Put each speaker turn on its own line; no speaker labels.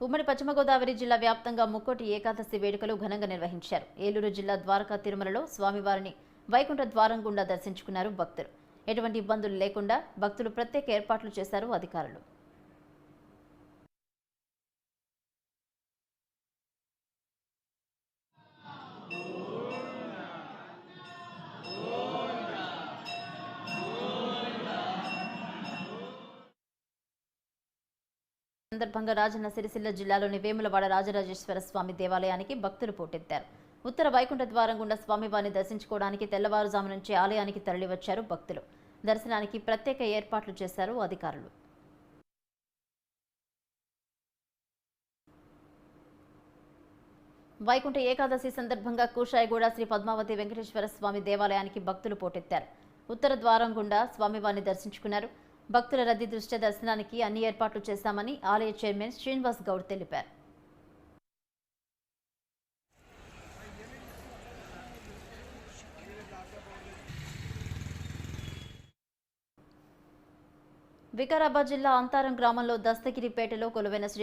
ఉమ్మడి పశ్చిమ గోదావరి జిల్లా వ్యాప్తంగా ముక్కోటి ఏకాదశి వేడుకలు ఘనంగా నిర్వహించారు. ఏలూరు జిల్లా ద్వారకా తిరుమలలో స్వామివారిని వైకుంఠ ద్వారం గుండా దర్శించుకున్నారు భక్తులు. ఎటువంటి ఇబ్బందులు లేకుండా భక్తులు ప్రత్యేక ఏర్పాట్లు చేశారు అధికారులు. సందర్భంగా రాజన్న సిరిసిల్ల జిల్లాలోని వేములవాడ రాజరాజేశ్వర స్వామి దేవాలయానికి భక్తులు పోటెత్తారు. ఉత్తర వైకుంఠ ద్వారం గుండా స్వామివారిని దర్శించుకోవడానికి తెల్లవారుజాము నుంచి ఆలయానికి తరలివచ్చారు భక్తులు. దర్శనానికి ప్రత్యేక ఏర్పాట్లు చేశారు అధికారులు. వైకుంఠ ఏకాదశి సందర్భంగా కూషాయిగూడ శ్రీ పద్మావతి వెంకటేశ్వర స్వామి దేవాలయానికి భక్తులు పోటెత్తారు. ఉత్తర ద్వారం గుండా స్వామివారిని దర్శించుకున్నారు. భక్తుల రద్దీ దృష్ట్యా దర్శనానికి అన్ని ఏర్పాట్లు చేశామని ఆలయ చైర్మన్ శ్రీనివాస్ గౌడ్ తెలిపారు. వికారాబాద్ జిల్లా అంతారం గ్రామంలో దస్తగిరిపేటలో కొలువైన శ్రీ